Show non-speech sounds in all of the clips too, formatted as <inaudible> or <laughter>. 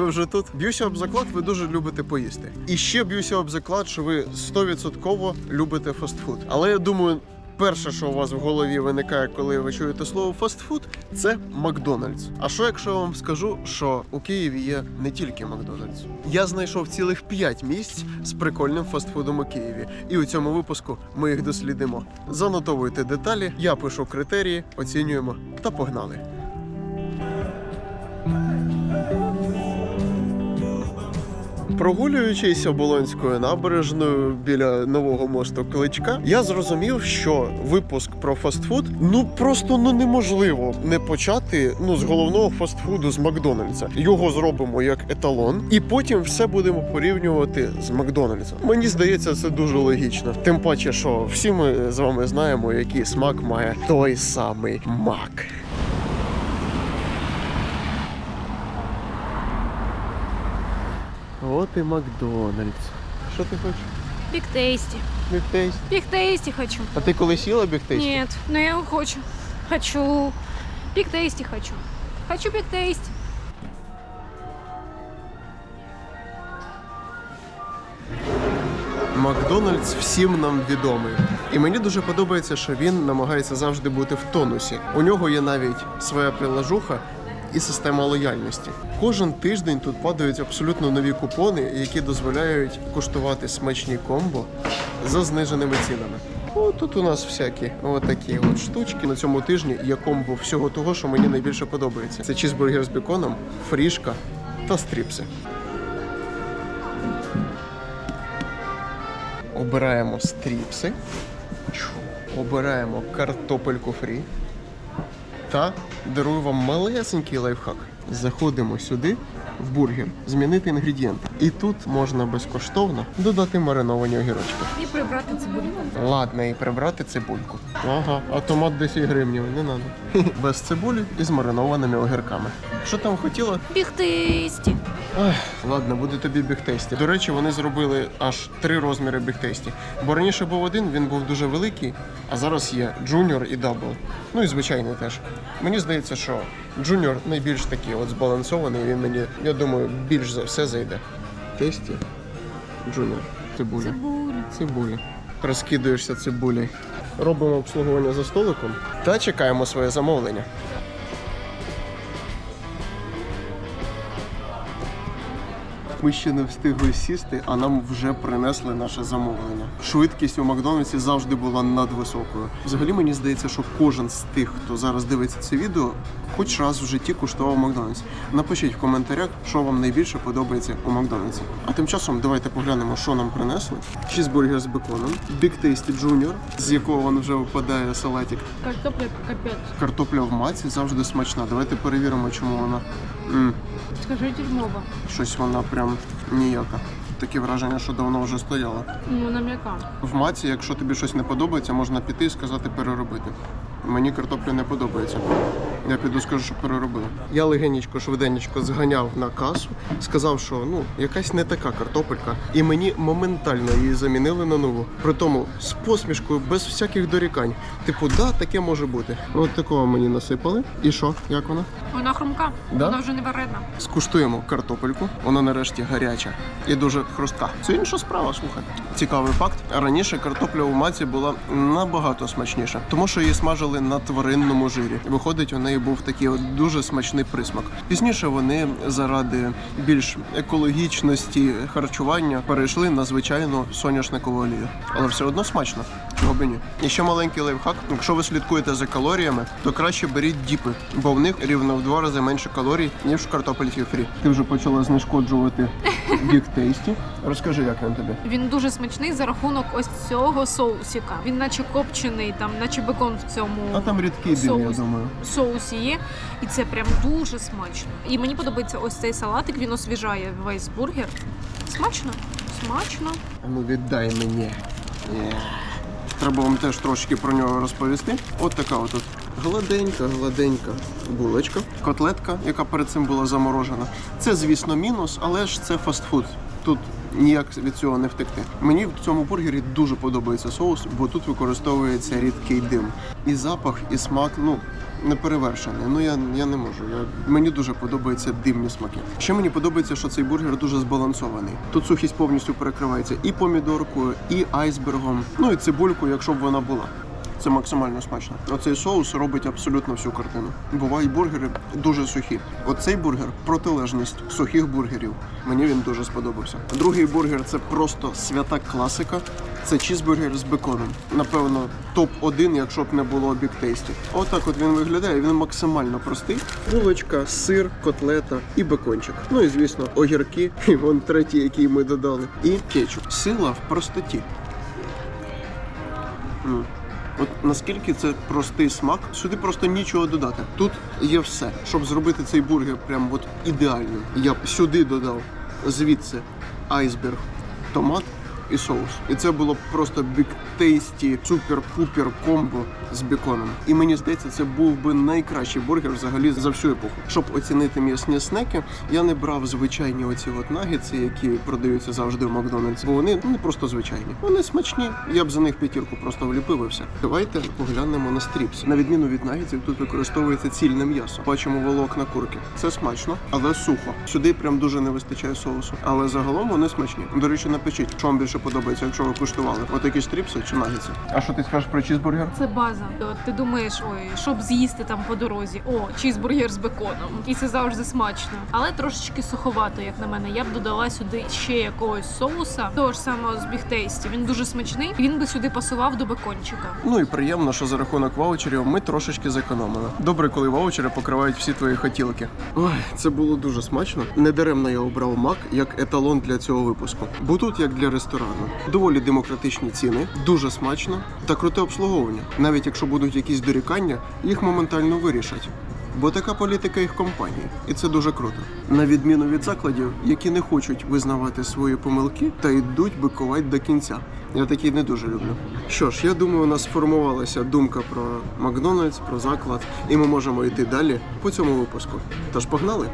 Ви вже тут? Б'юся об заклад, ви дуже любите поїсти. І ще б'юся об заклад, що ви 100% любите фастфуд. Але я думаю. Перше, що у вас в голові виникає, коли ви чуєте слово фастфуд, це Макдональдс. А що якщо я вам скажу, що у Києві є не тільки Макдональдс? Я знайшов цілих 5 місць з прикольним фастфудом у Києві, і у цьому випуску ми їх дослідимо. Занотовуйте деталі, я пишу критерії, оцінюємо та погнали. Прогулюючись оболонською набережною біля нового мосту Кличка, я зрозумів, що випуск про фастфуд ну просто ну неможливо не почати ну з головного фастфуду з Макдональдса. Його зробимо як еталон, і потім все будемо порівнювати з Макдональдсом. Мені здається, це дуже логічно. Тим паче, що всі ми з вами знаємо, який смак має той самий мак. От і Макдональдс. Що ти хочеш? Биг Тейсти. Бігтейст. Биг Тейсти хочу. А ти коли сіла бігтейст? Нет, но я хочу. Хочу. Биг Тейсти хочу. Хочу Биг Тейсти. Макдональдс всім нам відомий. І мені дуже подобається, що він намагається завжди бути в тонусі. У нього є навіть своя прилажуха і система лояльності. Кожен тиждень тут падають абсолютно нові купони, які дозволяють куштувати смачні комбо за зниженими цінами. О, тут у нас всякі отакі от штучки. На цьому тижні є комбо всього того, що мені найбільше подобається. Це чізбургер з беконом, фрішка та стріпси. Обираємо стріпси, обираємо картопельку фрі та дарую вам малесенький лайфхак. Заходимо сюди в бургер, змінити інгредієнти. І тут можна безкоштовно додати мариновані огірочки. І прибрати цибульку. Ладно, і прибрати цибульку. Ага, а томат 10 гривнів, не треба. <laughs> Без цибулі і з маринованими огірками. Що там хотіла? Бігти. Тейсти. Ах, ладно, буде тобі бігтесті. До речі, вони зробили аж три розміри бігтесті. Бо раніше був один, він був дуже великий, а зараз є джуніор і дабл. Ну і звичайний теж. Мені здається, що джуніор найбільш такий от збалансований. Він мені, я думаю, більш за все зайде. Тесті, джуніор, цибуля. Цибуля. Цибулі. Розкидуєшся цибулею. Робимо обслуговування за столиком та чекаємо своє замовлення. Ми ще не встигли сісти, а нам вже принесли наше замовлення. Швидкість у Макдональдсі завжди була надвисокою. Взагалі мені здається, що кожен з тих, хто зараз дивиться це відео, хоч раз в житті куштував Макдональдс. Напишіть в коментарях, що вам найбільше подобається у Макдональдсі. А тим часом давайте поглянемо, що нам принесли. Чізбургер з беконом, Big Tasty Junior, з якого він вже випадає салатик. Картопля капец. Картопля в маці завжди смачна. Давайте перевіримо, чому вона. м Скажи дерьмово. Щось вона прям ніяка. Таке враження, що давно вже стояла. Ну, на м'яка. В маці, якщо тобі щось не подобається, можна піти і сказати переробити. Мені картопля не подобається. Я піду скажу, що переробили. Я легенечко, швиденечко зганяв на касу, сказав, що ну якась не така картопелька, і мені моментально її замінили на нову. При тому з посмішкою, без всяких дорікань. Типу, да, таке може бути. От такого мені насипали. І що? Як вона? Вона хрумка. Да? Вона вже не варена. Скуштуємо картопельку. Вона нарешті гаряча і дуже хрустка. Це інша справа, слухай. Цікавий факт. Раніше картопля у маці була набагато смачніша, тому що її смажили на тваринному жирі. Виходить, у неї був такий от дуже смачний присмак. Пізніше вони заради більш екологічності харчування перейшли на звичайну соняшникову олію. Але все одно смачно. Чого і ще маленький лайфхак. Якщо ви слідкуєте за калоріями, то краще беріть діпи, бо в них рівно в два рази менше калорій, ніж в картопельці фрі. Ти вже почала знешкоджувати Big Tasty. Розкажи, як він тобі. Він дуже смачний за рахунок ось цього соусіка. Він наче копчений, там, наче бекон в цьому А там рідкий біль, я думаю. соусі є. І це прям дуже смачно. І мені подобається ось цей салатик, він освіжає весь бургер. Смачно? Смачно. А ну віддай мені. Є. Треба вам теж трошки про нього розповісти. От така от гладенька, гладенька булочка, котлетка, яка перед цим була заморожена. Це, звісно, мінус, але ж це фастфуд. Тут ніяк від цього не втекти. Мені в цьому бургері дуже подобається соус, бо тут використовується рідкий дим. І запах, і смак, ну. Не перевершений. Ну я, я не можу. Я, мені дуже подобаються димні смаки. Ще мені подобається, що цей бургер дуже збалансований. Тут сухість повністю перекривається і помідоркою, і айсбергом, ну і цибулькою, якщо б вона була. Це максимально смачно. Оцей соус робить абсолютно всю картину. Бувають бургери дуже сухі. Оцей бургер протилежність сухих бургерів. Мені він дуже сподобався. Другий бургер це просто свята класика. Це чізбургер з беконом. Напевно, топ-1, якщо б не було Big Tasty. Отак от він виглядає. Він максимально простий. Булочка, сир, котлета і бекончик. Ну і звісно, огірки. І вон третій, який ми додали. І кетчуп. Сила в простоті. М. От наскільки це простий смак, сюди просто нічого додати. Тут є все, щоб зробити цей бургер прям от ідеально. Я б сюди додав звідси айсберг, томат і соус. І це було просто бік тейсті, супер-пупер комбо з беконом. І мені здається, це був би найкращий бургер взагалі за всю епоху. Щоб оцінити м'ясні снеки, я не брав звичайні оці от нагетси, які продаються завжди в Макдональдс, бо вони не просто звичайні. Вони смачні. Я б за них п'ятірку просто вліпив і все. Давайте поглянемо на стріпс. На відміну від нагетсів, тут використовується цільне м'ясо. Бачимо волокна курки. Це смачно, але сухо. Сюди прям дуже не вистачає соусу. Але загалом вони смачні. До речі, напишіть, що вам більше подобається, якщо ви куштували. Отакі стріпси чи нагетси. А що ти скажеш про чізбургер? Це база. От ти думаєш, ой, щоб з'їсти там по дорозі. О, чізбургер з беконом. І це завжди смачно. Але трошечки суховато, як на мене. Я б додала сюди ще якогось соуса, того ж самого з бігтейсті. Він дуже смачний. Він би сюди пасував до бекончика. Ну і приємно, що за рахунок ваучерів ми трошечки зекономили. Добре, коли ваучери покривають всі твої хотілки. Ой, це було дуже смачно. Недаремно я обрав мак як еталон для цього випуску. Бо тут як для ресторану. Доволі демократичні ціни, дуже смачно та круте обслуговування. Навіть якщо будуть якісь дорікання, їх моментально вирішать. Бо така політика їх компанії, і це дуже круто. На відміну від закладів, які не хочуть визнавати свої помилки та йдуть бикувати до кінця. Я такі не дуже люблю. Що ж, я думаю, у нас сформувалася думка про Макдональдс, про заклад, і ми можемо йти далі по цьому випуску. Тож погнали!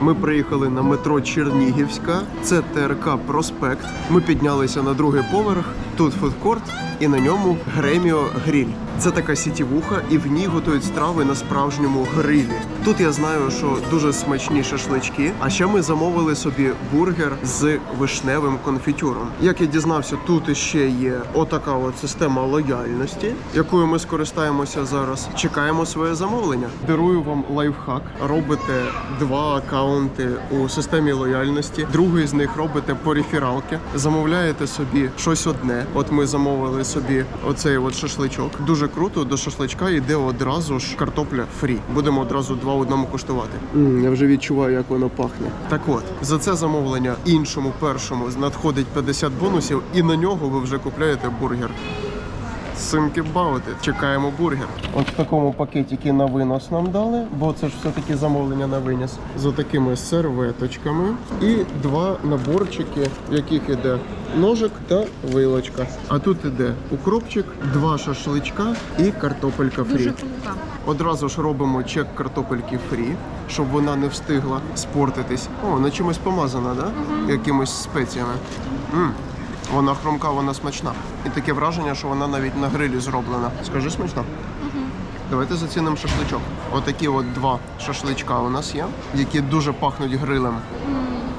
Ми приїхали на метро Чернігівська. Це ТРК Проспект. Ми піднялися на другий поверх. Тут фудкорт, і на ньому Греміо Гріль. Це така сітівуха, і в ній готують страви на справжньому грилі. Тут я знаю, що дуже смачні шашлички. А ще ми замовили собі бургер з вишневим конфітюром. Як я дізнався, тут іще є отака от система лояльності, якою ми скористаємося зараз. Чекаємо своє замовлення. Дарую вам лайфхак. Робите два акаунти у системі лояльності. Другий з них робите по рефералки. Замовляєте собі щось одне. От ми замовили собі оцей от шашличок. Дуже круто. До шашличка йде одразу ж картопля фрі. Будемо одразу два одному куштувати. я вже відчуваю, як воно пахне. Так от за це замовлення іншому першому надходить 50 бонусів, і на нього ви вже купляєте бургер. Синки баути, чекаємо бургер. От в такому пакетики на винос нам дали, бо це ж все-таки замовлення на виніс. За такими серветочками. І два наборчики, в яких іде ножик та вилочка. А тут іде укропчик, два шашличка і картопелька фрі. Дуже. Одразу ж робимо чек картопельки фрі, щоб вона не встигла спортитись. О, вона чимось помазана, да? Якимось спеціями. м Вона хрумка, вона смачна. І таке враження, що вона навіть на грилі зроблена. Скажи смачно? Давайте зацінимо шашличок. Отакі от два шашличка у нас є, які дуже пахнуть грилем.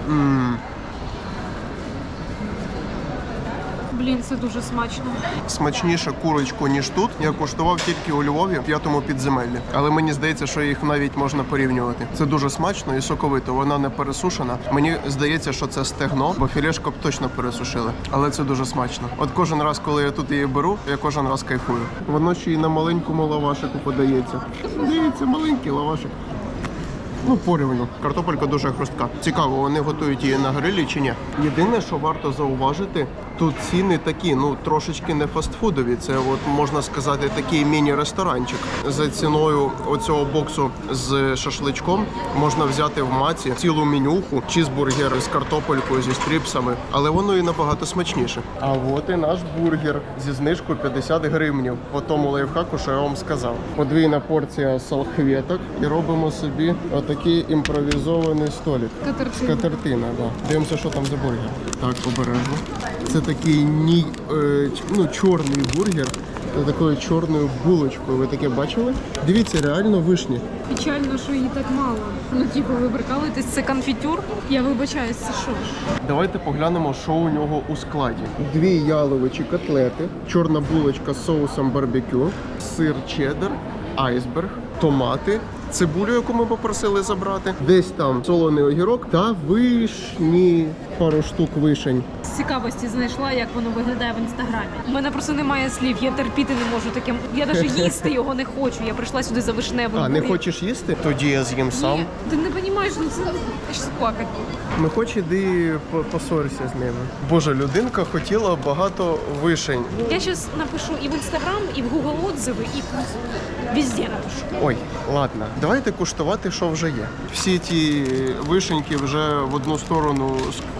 м Блін, це дуже смачно. Смачніше курочку, ніж тут. Я куштував тільки у Львові п'ятому підземеллі. Але мені здається, що їх навіть можна порівнювати. Це дуже смачно і соковито. Вона не пересушена. Мені здається, що це стегно, бо філешко б точно пересушили. Але це дуже смачно. От кожен раз, коли я тут її беру, я кожен раз кайфую. Воно ще й на маленькому лавашику подається. Дивіться, маленький лавашик. Ну, порівну. Картопелька дуже хрустка. Цікаво, вони готують її на грилі чи ні. Єдине, що варто зауважити, тут ціни такі, ну трошечки не фастфудові. Це от можна сказати такий міні-ресторанчик. За ціною оцього боксу з шашличком можна взяти в маці цілу менюху, чізбургер з картопелькою, зі стріпсами, але воно і набагато смачніше. А от і наш бургер зі знижкою 50 гривнів по тому лайфхаку, що я вам сказав. Подвійна порція салфеток і робимо собі отакий імпровізований столик. Катертина. Скатертина, да. Дивимося, що там за бургер. Так, обережно. Це такий ні, е, ну, чорний бургер з такою чорною булочкою. Ви таке бачили? Дивіться, реально вишні. Печально, що її так мало. Ну, типу, ви прикалуєтесь, це конфітюр? Я вибачаюсь, це що? Давайте поглянемо, що у нього у складі. Дві яловичі котлети, чорна булочка з соусом барбекю, сир чеддер, айсберг, томати, цибулю, яку ми попросили забрати, десь там солоний огірок та вишні, пару штук вишень. З цікавості знайшла, як воно виглядає в інстаграмі. У мене просто немає слів, я терпіти не можу таке. Я навіть <laughs> їсти його не хочу. Я прийшла сюди за вишневим. А, не хочеш їсти? Тоді я з'їм сам. Ні, ти не розумієш, ну це аж плакати. Не хоч іди посорися з ними. Боже, людинка хотіла багато вишень. Я зараз напишу і в інстаграм, і в Google отзиви, і везде напишу. Ой, ладно, давайте куштувати, що вже є. Всі ті вишеньки вже в одну сторону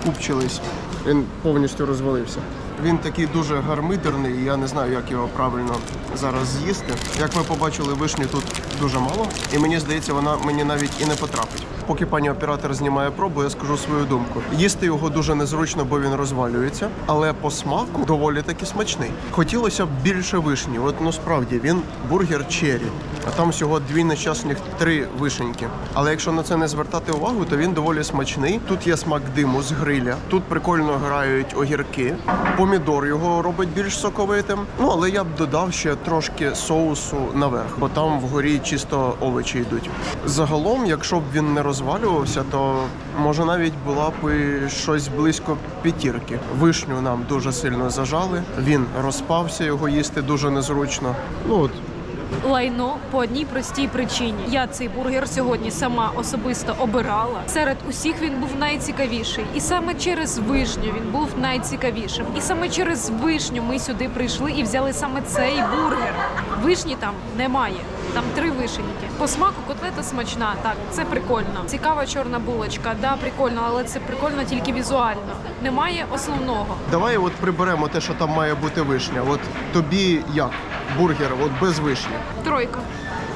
скупчились. Він повністю розвалився. Він такий дуже гармидерний, я не знаю, як його правильно зараз з'їсти. Як ми побачили, вишні тут дуже мало, і мені здається, вона мені навіть і не потрапить. Поки пані оператор знімає пробу, я скажу свою думку. Їсти його дуже незручно, бо він розвалюється, але по смаку доволі таки смачний. Хотілося б більше вишні. От насправді він бургер чері, а там всього дві нещасних три вишеньки. Але якщо на це не звертати увагу, то він доволі смачний. Тут є смак диму з гриля. Тут прикольно грають огірки. Помідор його робить більш соковитим. Ну але я б додав ще трошки соусу наверх, бо там вгорі чисто овочі йдуть. Загалом, якщо б він не розвалювався, то може навіть була б і щось близько п'ятірки. Вишню нам дуже сильно зажали. Він розпався, його їсти дуже незручно. Ну от Лайно по одній простій причині. Я цей бургер сьогодні сама особисто обирала. Серед усіх він був найцікавіший, і саме через вишню він був найцікавішим. І саме через вишню ми сюди прийшли і взяли саме цей бургер. Вишні там немає. Там три вишеньки. По смаку котлета смачна. Так, це прикольно. Цікава чорна булочка. Да, прикольно, але це прикольно тільки візуально. Немає основного. давай от приберемо те, що там має бути вишня. От тобі як бургер, от без вишні. Тройка.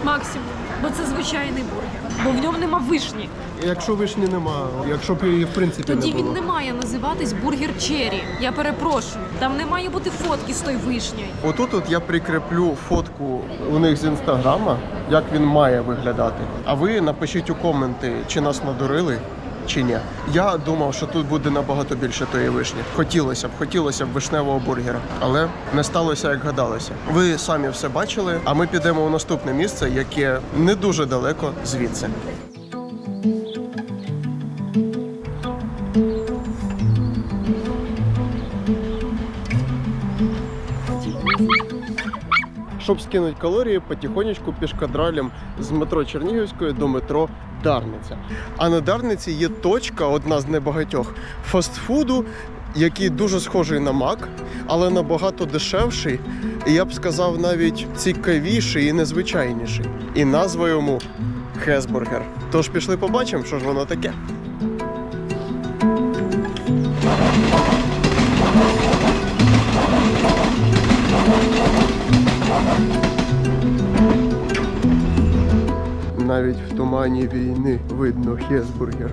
Максимум. Бо це звичайний бургер. Бо в ньому нема вишні. Якщо вишні нема, якщо б її в принципі Тоді не було. він не має називатись бургер Черрі. Я перепрошую. Там не має бути фотки з той вишнею. Отут от я прикріплю фотку у них з інстаграма, як він має виглядати. А ви напишіть у коменти, чи нас надурили. Чи ні? Я думав, що тут буде набагато більше тої вишні. Хотілося б, хотілося б вишневого бургера, але не сталося, як гадалося. Ви самі все бачили, а ми підемо у наступне місце, яке не дуже далеко звідси. Щоб скинути калорії, потихонечку пішкадралем з метро Чернігівської до метро Дарниця. А на Дарниці є точка, одна з небагатьох фастфуду, який дуже схожий на мак, але набагато дешевший. І я б сказав, навіть цікавіший і незвичайніший. І назва йому Хесбургер. Тож пішли побачимо, що ж воно таке. Навіть в тумані війни видно Хесбургер.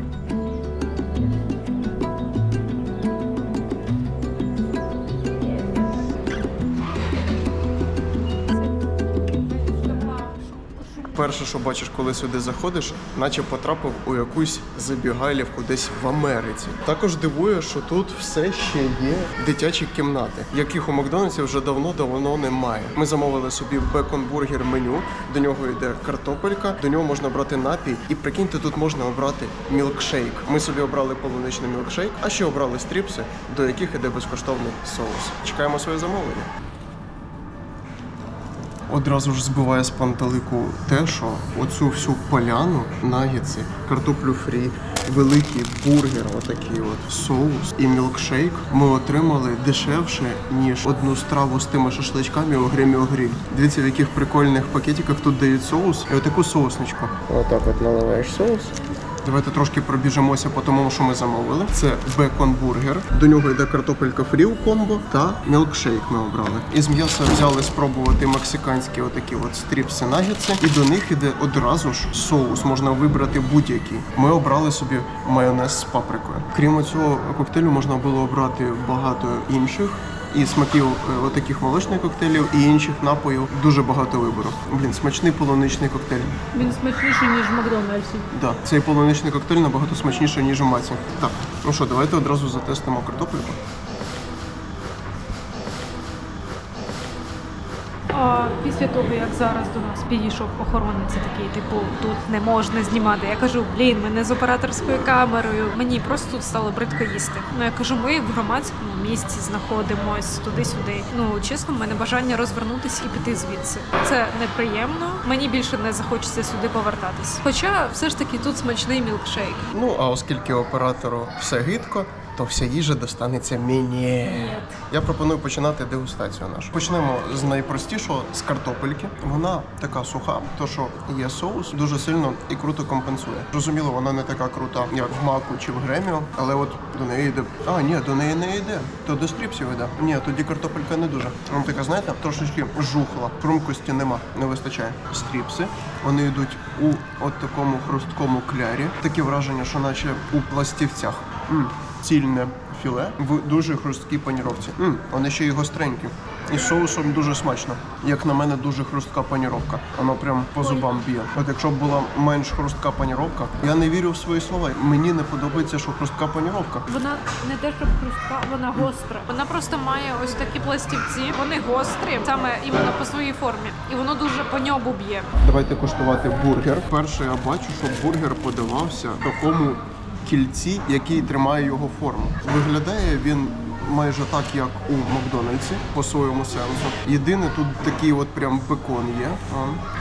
Перше, що бачиш, коли сюди заходиш, наче потрапив у якусь забігайлівку десь в Америці. Також дивує, що тут все ще є дитячі кімнати, яких у Макдональдсі вже давно-давно немає. Ми замовили собі бекон-бургер меню. До нього йде картопелька, до нього можна брати напій, і прикиньте, тут можна обрати мілкшейк. Ми собі обрали полуничний мілкшейк, а ще обрали стріпси, до яких іде безкоштовний соус. Чекаємо своє замовлення. Одразу ж збиває з пантелику те, що оцю всю поляну, нагідці, картоплю фрі, великий бургер, отакий от соус і мілкшейк ми отримали дешевше, ніж одну страву з тими шашличками у гримі гриль. Дивіться, в яких прикольних пакетиках тут дають соус і отаку соусничку. Отак от наливаєш соус. Давайте трошки пробіжимося по тому, що ми замовили. Це бекон-бургер. До нього йде картопелька фрі у комбо та мілкшейк ми обрали. Із м'яса взяли спробувати мексиканські отакі от стріпси нагетси. І до них іде одразу ж соус. Можна вибрати будь-який. Ми обрали собі майонез з паприкою. Крім цього коктейлю, можна було обрати багато інших. І смаків е, отаких молочних коктейлів і інших напоїв дуже багато вибору. Блін, смачний полуничний коктейль. Він смачніший, ніж в Макдональдсі. Да, цей полуничний коктейль набагато смачніший, ніж у маці. Так, ну що, давайте одразу затестимо картоплю. А після того, як зараз до нас підійшов охоронець такий, типу, тут не можна знімати. Я кажу, блін, ми не з операторською камерою. Мені просто тут стало бридко їсти. Ну я кажу, ми в громадському місці знаходимось туди-сюди. Ну чесно, в мене бажання розвернутися і піти звідси. Це неприємно. Мені більше не захочеться сюди повертатись. Хоча все ж таки тут смачний мілкшейк. Ну, а оскільки оператору все гидко, то вся їжа достанеться мені. Я пропоную починати дегустацію нашу. Почнемо з найпростішого з картопельки. Вона така суха, то що є соус, дуже сильно і круто компенсує. Зрозуміло, вона не така крута, як в маку чи в греміо, але от до неї йде. А, ні, до неї не йде. То до стріпсів йде. Ні, тоді картопелька не дуже. Вона така, знаєте, трошечки жухла. Хрумкості нема, не вистачає. Стріпси. Вони йдуть у от такому хрусткому клярі. Таке враження, що наче у пластівцях. М, цільне філе в дуже хрусткій паніровці. М, вони ще й гостренькі. І з соусом дуже смачно. Як на мене, дуже хрустка паніровка. Воно прям по зубам б'є. От якщо б була менш хрустка паніровка, я не вірю в свої слова. Мені не подобається, що хрустка паніровка. Вона не те, щоб хрустка, вона гостра. Вона просто має ось такі пластівці. Вони гострі, саме іменно по своїй формі, і воно дуже по ньобу б'є. Давайте куштувати бургер. Перше я бачу, що бургер подавався в такому кільці, який тримає його форму. Виглядає він. Майже так, як у Макдональдсі, по своєму сенсу. Єдине, тут такий от прям бекон є.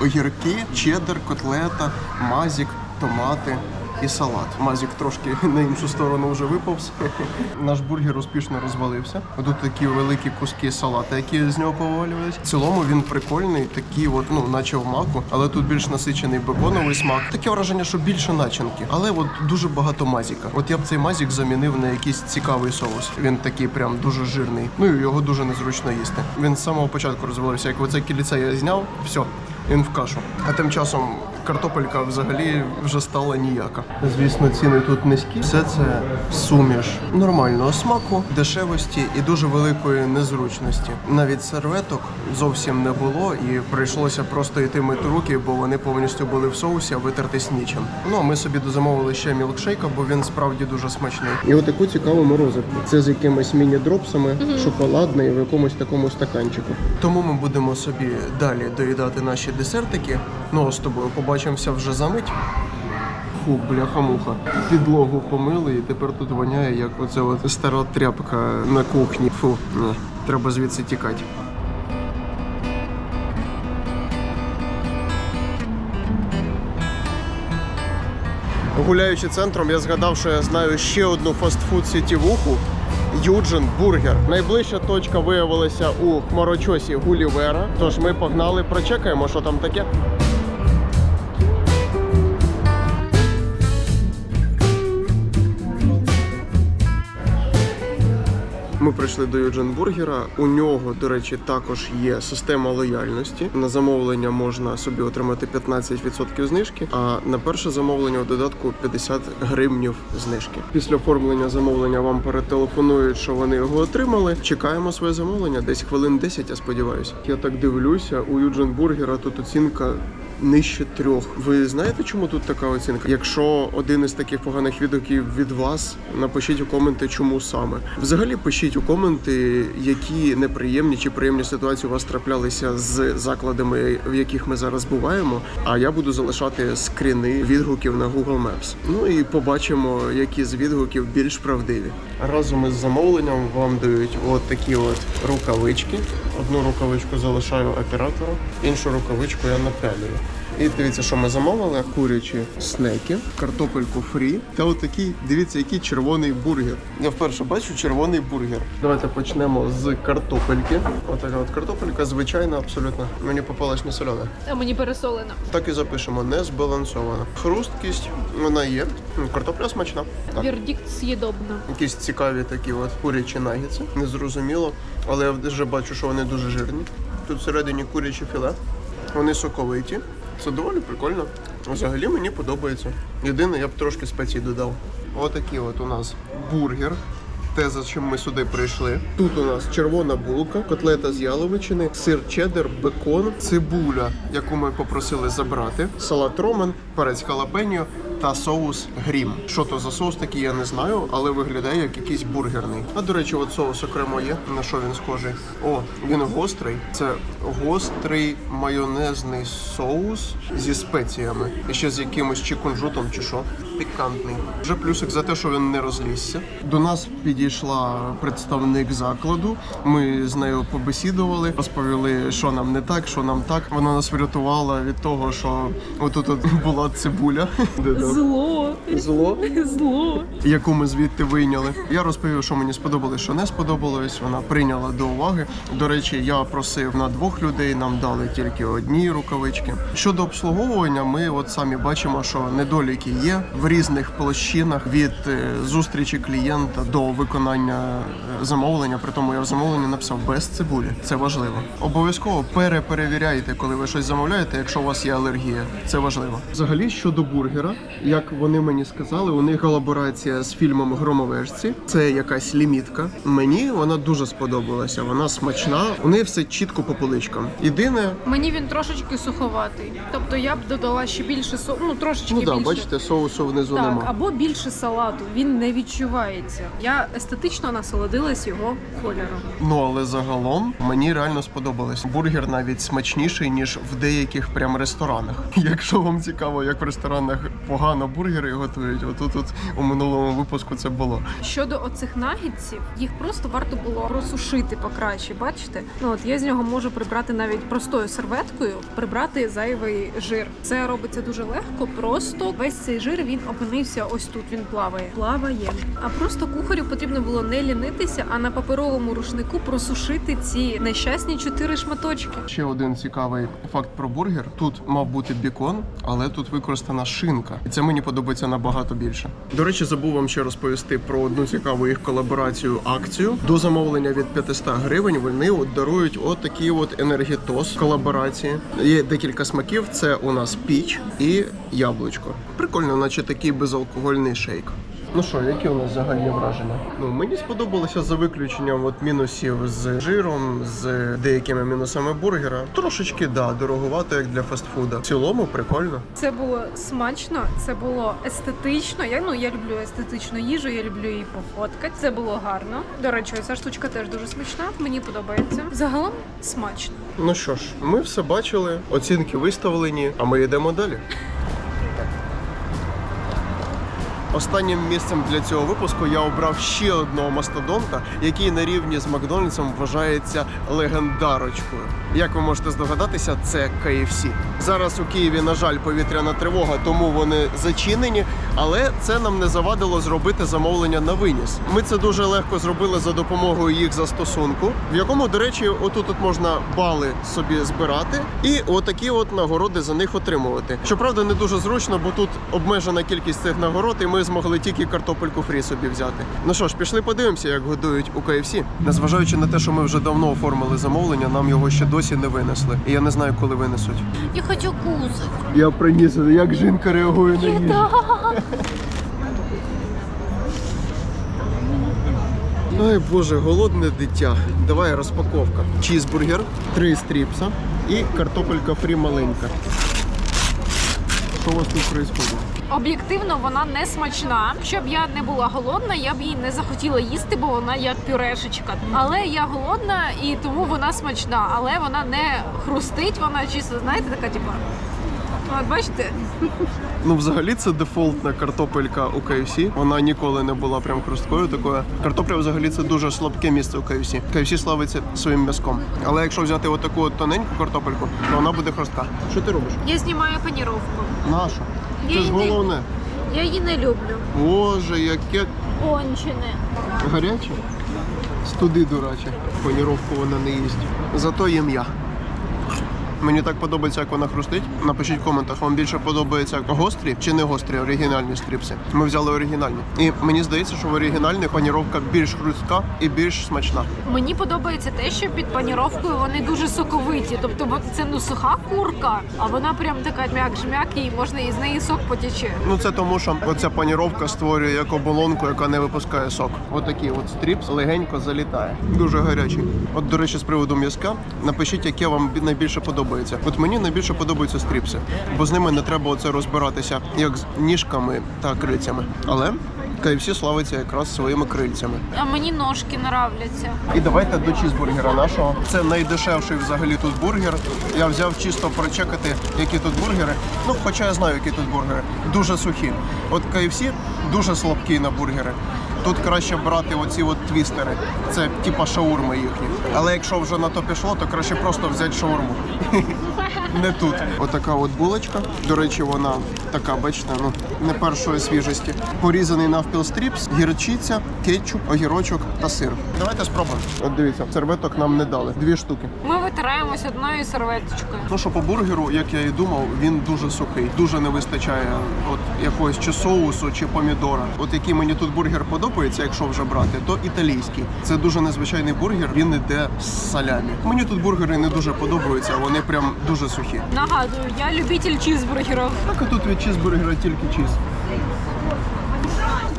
Огірки, чеддер, котлета, мазік, томати і салат. Мазік трошки <laughs> на іншу сторону вже виповз. <laughs> Наш бургер успішно розвалився. Тут такі великі куски салата, які з нього повалювались. В цілому він прикольний, такий, от, ну, наче в маку, але тут більш насичений беконовий смак. Таке враження, що більше начинки, але от дуже багато мазіка. От я б цей мазік замінив на якийсь цікавий соус. Він такий прям дуже жирний. Ну і його дуже незручно їсти. Він з самого початку розвалився. Як оце кільце я зняв, все, він в кашу. А тим часом картопелька взагалі вже стала ніяка. Звісно, ціни тут низькі. Все це суміш нормального смаку, дешевості і дуже великої незручності. Навіть серветок зовсім не було, і прийшлося просто йти мити руки, бо вони повністю були в соусі, а витертись нічим. Ну а ми собі дозамовили ще мілкшейка, бо він справді дуже смачний. І отаку цікаву морозивку. Це з якимись міні-дропсами, шоколадне і в якомусь такому стаканчику. Тому ми будемо собі далі доїдати наші десертики. Ну а з тобою побачимося вже за мить. Фу, бляха-муха. Підлогу помили і тепер тут воняє, як оце от стара тряпка на кухні. Фу, ні, треба звідси тікати. Гуляючи центром, я згадав, що я знаю ще одну фастфуд сітівуху Юджин Бургер. Найближча точка виявилася у хмарочосі Гулівера. Тож ми погнали, прочекаємо, що там таке. Ми прийшли до Юджин Бургера. У нього, до речі, також є система лояльності. На замовлення можна собі отримати 15% знижки, а на перше замовлення у додатку 50 гривнів знижки. Після оформлення замовлення вам перетелефонують, що вони його отримали. Чекаємо своє замовлення, десь хвилин 10, я сподіваюся. Я так дивлюся, у Юджин Бургера тут оцінка нижче трьох. Ви знаєте, чому тут така оцінка? Якщо один із таких поганих відгуків від вас, напишіть у коменти, чому саме. Взагалі пишіть у коменти, які неприємні чи приємні ситуації у вас траплялися з закладами, в яких ми зараз буваємо. А я буду залишати скріни відгуків на Google Maps. Ну і побачимо, які з відгуків більш правдиві. разом із замовленням вам дають от такі от рукавички. Одну рукавичку залишаю оператору, іншу рукавичку я напялюю. І дивіться, що ми замовили: курячі снеки, картопельку фрі та отакий, дивіться, який червоний бургер. Я вперше бачу червоний бургер. Давайте почнемо з картопельки. Отака от картопелька, звичайна, абсолютно. Мені попалась не солена. А мені пересолено. Так і запишемо, не збалансована. Хрусткість вона є. Картопля смачна. Так. Вердикт з'їдобно. Якісь цікаві такі от курячі нагідси. Незрозуміло, але я вже бачу, що вони дуже жирні. Тут всередині куряче філе. Вони соковиті. Це доволі прикольно. Взагалі мені подобається. Єдине, я б трошки спецій додав. Отакий от у нас бургер. Те, за чим ми сюди прийшли. Тут у нас червона булка, котлета з яловичини, сир чеддер, бекон, цибуля, яку ми попросили забрати, салат ромен, перець халапеньо та соус грім. Що то за соус такий, я не знаю, але виглядає як якийсь бургерний. А до речі, от соус окремо є. На що він схожий? О, він гострий. Це гострий майонезний соус зі спеціями. І ще з якимось чи кунжутом, чи що. Пікантний. Вже плюсик за те, що він не розлізся. До нас підійшла представник закладу. Ми з нею побесідували, розповіли, що нам не так, що нам так. Вона нас врятувала від того, що отут от <laughs> була цибуля. <laughs> Зло. Зло. <laughs> Зло. яку ми звідти вийняли. Я розповів, що мені сподобалось, що не сподобалось. Вона прийняла до уваги. До речі, я просив на двох людей, нам дали тільки одні рукавички. Щодо обслуговування, ми от самі бачимо, що недоліки є в різних площинах від е, зустрічі клієнта до виконання е, замовлення. При тому я в замовленні написав без цибулі. Це важливо. Обов'язково переперевіряйте, коли ви щось замовляєте, якщо у вас є алергія. Це важливо. Взагалі щодо бургера, як вони мені сказали, у них колаборація з фільмом Громовежці. Це якась лімітка. Мені вона дуже сподобалася. Вона смачна. У неї все чітко по поличкам. Єдине, Мені він трошечки суховатий. Тобто я б додала ще більше со... ну трошечки ну да, більше. бачите, соусу внизу Так, нема. або більше салату. Він не відчувається. Я естетично насолодилась його кольором. Ну але загалом мені реально сподобалось. Бургер навіть смачніший ніж в деяких прям ресторанах. <laughs> Якщо вам цікаво, як в ресторанах погано бургери готують, отут от у минулому випуску це було. Щодо оцих нагідців, їх просто варто було просушити покраще. Бачите? Ну от я з нього можу прибрати навіть простою серветкою, прибрати зайвий жир. Це робиться дуже легко. Просто весь цей жир він опинився ось тут. Він плаває. Плаває. А просто кухарю потрібно було не лінитися, а на паперовому рушнику просушити ці нещасні чотири шматочки. Ще один цікавий факт про бургер. Тут мав бути бікон, але тут використана шинка, і це мені подобається набагато більше. До речі, забув вам ще розповісти про одну цікаву їх колаборацію акцію. До замовлення від 500 гривень вони от дарують от от енергетос колаборації. Є декілька смаків. Це у нас піч і яблучко. Прикольно, наче такий безалкогольний шейк. Ну що, які у нас загальні враження? Ну мені сподобалося за виключенням от мінусів з жиром, з деякими мінусами бургера. Трошечки да, дороговато, як для фастфуда. В цілому прикольно. Це було смачно, це було естетично. Я ну я люблю естетичну їжу, я люблю її пофоткати. Це було гарно. До речі, ця штучка теж дуже смачна. Мені подобається. Загалом смачно. Ну що ж, ми все бачили, оцінки виставлені, а ми йдемо далі. Останнім місцем для цього випуску я обрав ще одного мастодонта, який на рівні з Макдональдсом вважається легендарочкою. Як ви можете здогадатися, це KFC. Зараз у Києві, на жаль, повітряна тривога, тому вони зачинені, але це нам не завадило зробити замовлення на виніс. Ми це дуже легко зробили за допомогою їх застосунку, в якому, до речі, отут от можна бали собі збирати і отакі от нагороди за них отримувати. Щоправда, не дуже зручно, бо тут обмежена кількість цих нагород, і ми змогли тільки картопельку фрі собі взяти. Ну що ж, пішли подивимося, як годують у KFC. Незважаючи на те, що ми вже давно оформили замовлення, нам його ще досі не винесли. І я не знаю, коли винесуть. Я хочу кузик. Я приніс, як жінка реагує на їжу. Ай боже, голодне дитя. Давай розпаковка. Чізбургер, три стріпса і картопелька фрі маленька. Що у вас тут відбувається? Об'єктивно, вона не смачна. Щоб я не була голодна, я б її не захотіла їсти, бо вона як пюрешечка. Але я голодна і тому вона смачна. Але вона не хрустить, вона чисто, знаєте, така типу. От бачите, Ну, взагалі, це дефолтна картопелька у KFC. Вона ніколи не була прям хрусткою такою. Картопля взагалі це дуже слабке місце у KFC. KFC славиться своїм м'язком. Але якщо взяти отаку от тоненьку картопельку, то вона буде хрустка. Що ти робиш? я знімаю паніровку. Наша. Це ж її не- головне. Я її не люблю. Боже, яке Кончене. гаряче. Студи, дураче. Паніровку вона не їсть. Зато їм я. Мені так подобається, як вона хрустить. Напишіть в коментах, вам більше подобається гострі чи не гострі оригінальні стріпси. Ми взяли оригінальні. І мені здається, що в оригінальних паніровка більш хрустка і більш смачна. Мені подобається те, що під паніровкою вони дуже соковиті. Тобто от це ну суха курка, а вона прям така м'як-жмяк, і можна із неї сок потіче. Ну це тому, що оця паніровка створює як оболонку, яка не випускає сок. Отакий от стріпс легенько залітає. Дуже гарячий. От, до речі, з приводу м'язка, напишіть, яке вам найбільше подобається. От мені найбільше подобаються стріпси, бо з ними не треба оце розбиратися як з ніжками та крильцями. Але KFC славиться якраз своїми крильцями. А мені ножки нравляться. І давайте до чізбургера нашого. Це найдешевший взагалі тут бургер. Я взяв чисто прочекати, які тут бургери. Ну, хоча я знаю, які тут бургери. Дуже сухі. От KFC дуже слабкі на бургери. Тут краще брати оці от твістери. Це типа шаурми їхні. Але якщо вже на то пішло, то краще просто взяти шаурму. <laughs> Не тут. Отака от булочка. До речі, вона така, бачите, ну не першої свіжості. Порізаний навпіл стріпс, гірчиця, кетчуп, огірочок та сир. Давайте спробуємо. От дивіться, серветок нам не дали. Дві штуки. Ми витираємось одною серветочкою. Ну що по бургеру, як я і думав, він дуже сухий. Дуже не вистачає от якогось чи соусу, чи помідора. От який мені тут бургер подобається, якщо вже брати, то італійський. Це дуже незвичайний бургер. Він іде з салямі. Мені тут бургери не дуже подобаються, вони прям дуже сухі. Нагадую, я любитель чізбургерів. Так а тут від чізбургера тільки чіз.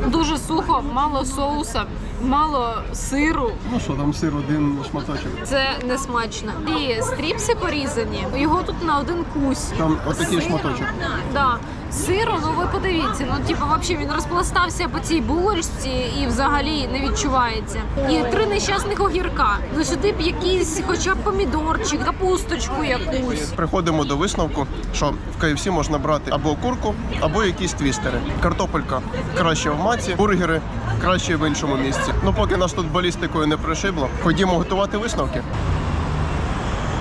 Дуже сухо, мало соуса, мало сиру. Ну що, там сир один шматочок. Це не смачно. І стріпси порізані. Його тут на один кусь. Там отакий шматочок. Да. Сиру, ну ви подивіться, ну типу, взагалі він розпластався по цій булочці і взагалі не відчувається. І три нещасних огірка. Ну сюди б якийсь, хоча б помідорчик, капусточку якусь. Приходимо до висновку, що в KFC можна брати або курку, або якісь твістери. Картопелька краще в маці, бургери краще в іншому місці. Ну поки нас тут балістикою не пришибло, ходімо готувати висновки.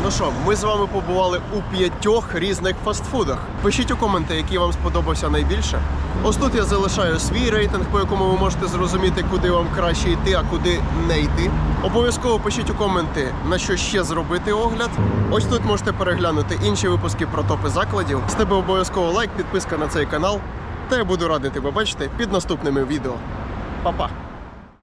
Ну що, ми з вами побували у п'ятьох різних фастфудах. Пишіть у коменти, який вам сподобався найбільше. Ось тут я залишаю свій рейтинг, по якому ви можете зрозуміти, куди вам краще йти, а куди не йти. Обов'язково пишіть у коменти, на що ще зробити огляд. Ось тут можете переглянути інші випуски про топи закладів. З тебе обов'язково лайк, підписка на цей канал. Та я буду радий тебе бачити під наступними відео. Па-па!